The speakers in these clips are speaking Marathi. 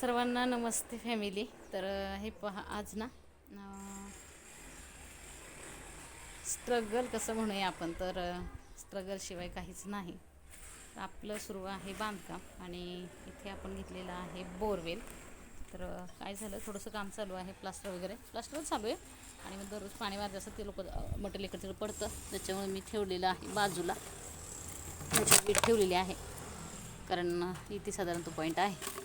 सर्वांना नमस्ते फॅमिली तर हे पहा आज ना स्ट्रगल कसं म्हणूया आपण? तर स्ट्रगलशिवाय काहीच नाही. आपलं सुरू आहे बांधकाम आणि इथे आपण घेतलेलं आहे बोरवेल. तर काय झालं? थोडंसं काम चालू आहे प्लास्टर वगैरे. प्लास्टरच चालू आहे. आणि मग दररोज पाणी वाजत असं ते लोक मटेरियल इकडे पडतं. त्याच्यामुळे मी ठेवलेलं आहे बाजूला. वीट ठेवलेली आहे. कारण इथे साधारण तो पॉईंट आहे.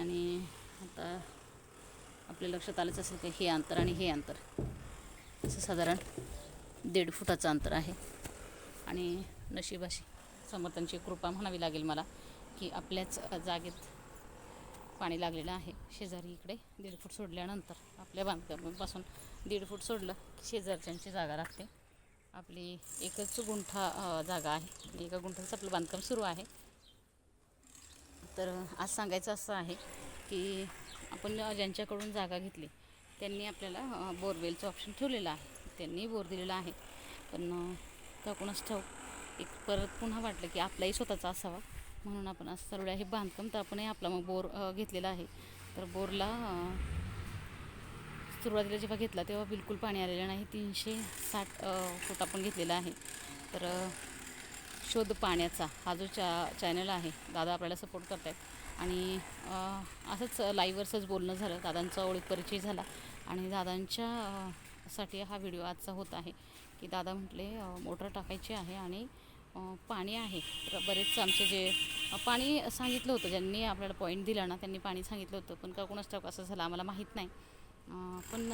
आणि आता आपल्या लक्षात आलंच असेल की हे अंतर आणि हे अंतर. असं साधारण दीड फुटाचं अंतर आहे. आणि नशिबाशी समर्थांची कृपा म्हणावी लागेल मला की आपल्याच जागेत पाणी लागलेलं आहे. शेजारी इकडे दीड फूट सोडल्यानंतर आपल्या बांधकामापासून दीड फूट सोडलं की शेजारच्यांची जागा लागते आपली एकच गुंठा जागा आहे. म्हणजे एका गुंठाचं आपलं बांधकाम सुरू आहे. तर आज सांगायचं असं आहे की आपण ज्यांच्याकडून जागा घेतली त्यांनी आपल्याला बोरवेलचं ऑप्शन ठेवलेलं आहे. त्यांनी बोर दिलेला आहे. पण का कोणाच ठाऊक एक परत पुन्हा वाटलं की आपलाही स्वतःचा असावा. म्हणून आपण असं चालू आहे. बांधकाम तर आपणही आपला मग बोर घेतलेला आहे. तर बोरला सुरुवातीला जेव्हा घेतला तेव्हा बिलकुल पाणी आलेलं नाही. तीनशे साठ फूट आपण घेतलेला आहे. तर शोध पाण्याचा हा जो चा चॅनल आहे दादा आपल्याला सपोर्ट करत आहेत आणि असंच लाईव्हवरच बोलणं झालं दादांचा ओळख परिचय झाला आणि दादांच्या साठी हा व्हिडिओ आजचा होत आहे की दादा म्हटले मोटर टाकायची आहे आणि पाणी आहे. बरेचसं बरेच आमचे जे पाणी सांगितलं होतं ज्यांनी आपल्याला पॉईंट दिला ना त्यांनी पाणी सांगितलं होतं पण का कोणाच टाक असं झालं आम्हाला माहीत नाही. पण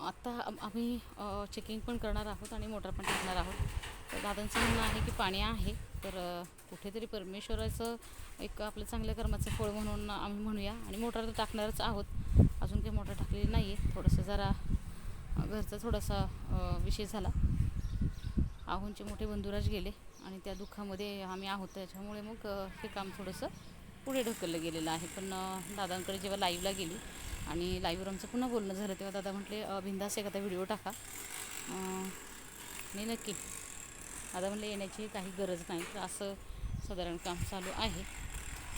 आत्ता आम्ही चेकिंग पण करणार आहोत आणि मोटर पण टाकणार आहोत. तर दादांचं म्हणणं आहे की पाणी आहे तर कुठेतरी परमेश्वराचं एक आपलं चांगल्या कर्माचं फळ म्हणून आम्ही म्हणूया. आणि मोटर तर टाकणारच आहोत. अजून काही मोटर टाकलेली नाही आहे थोडंसं जरा घरचा थोडासा विषय झाला. आहोंचे मोठे बंधुराज गेले आणि त्या दुःखामध्ये आम्ही आहोत. त्याच्यामुळे मग हे काम थोडंसं पुढे ढकललं गेलेलं आहे. पण दादांकडे जेव्हा लाईव्हला गेली आणि लाईव्हवर आमचं पुन्हा बोलणं झालं तेव्हा दादा म्हटले "अ, बिंदास एखादा व्हिडिओ टाका. नाही मी नक्की आता म्हणलं येण्याची काही गरज नाही तर असं साधारण काम चालू आहे.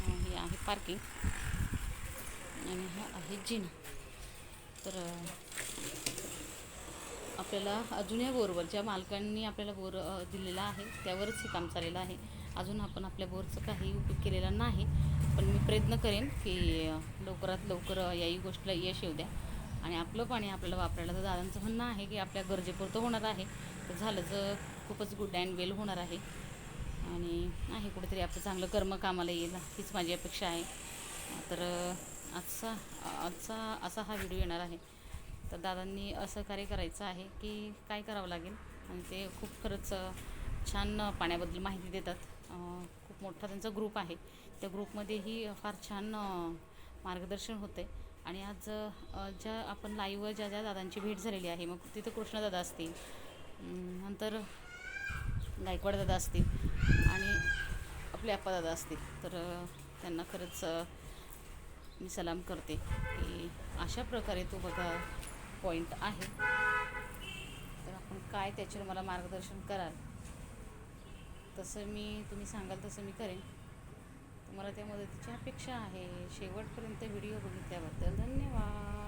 हे आहे पार्किंग आणि हा आहे जिना. तर आपल्याला आपल्याला जुन्या बोरवर ज्या मालकांनी आपल्याला बोर दिलेला आहे. त्यावरच हे काम चाललेलं आहे. अजून आपण आपल्या बोरचं काही उपयोग केलेला नाही पण मी प्रयत्न करेन की लवकरात लवकर याही गोष्टीला यश येऊ द्या. आणि आपलं पाणी आपल्याला वापरायला. तर दादांचं म्हणणं आहे की आपल्या गरजेपुरतं होणार आहे. तर झालं तर खूपच गुड अँड वेल होणार आहे. आणि आहे कुठेतरी आपलं चांगलं कर्म कामाला येईल हीच माझी अपेक्षा आहे. तर आजचा आजचा असा हा व्हिडिओ येणार आहे. तर दादांनी असं कार्य करायचं आहे की काय करावं लागेल? आणि ते खूप खरंच छान पाण्याबद्दल माहिती देतात. खूप मोठा त्यांचा ग्रुप आहे. त्या ग्रुपमध्येही फार छान मार्गदर्शन होते आणि आज ज्या आपण लाईव्हवर ज्या ज्या दादांची भेट झालेली आहे मग तिथं कृष्णदादा असतील नंतर गायकवाड दादा असतील आणि आपले आप्पा दादा असतील. तर त्यांना खरंच मी सलाम करते की अशा प्रकारे तो बघा पॉईंट आहे. तर आपण काय त्याच्यावर मला मार्गदर्शन कराल? तसं मी तुम्ही सांगाल तसं मी करेन. मला त्या मदतीची अपेक्षा आहे. शेवटपर्यंत व्हिडिओ बघितल्याबद्दल धन्यवाद.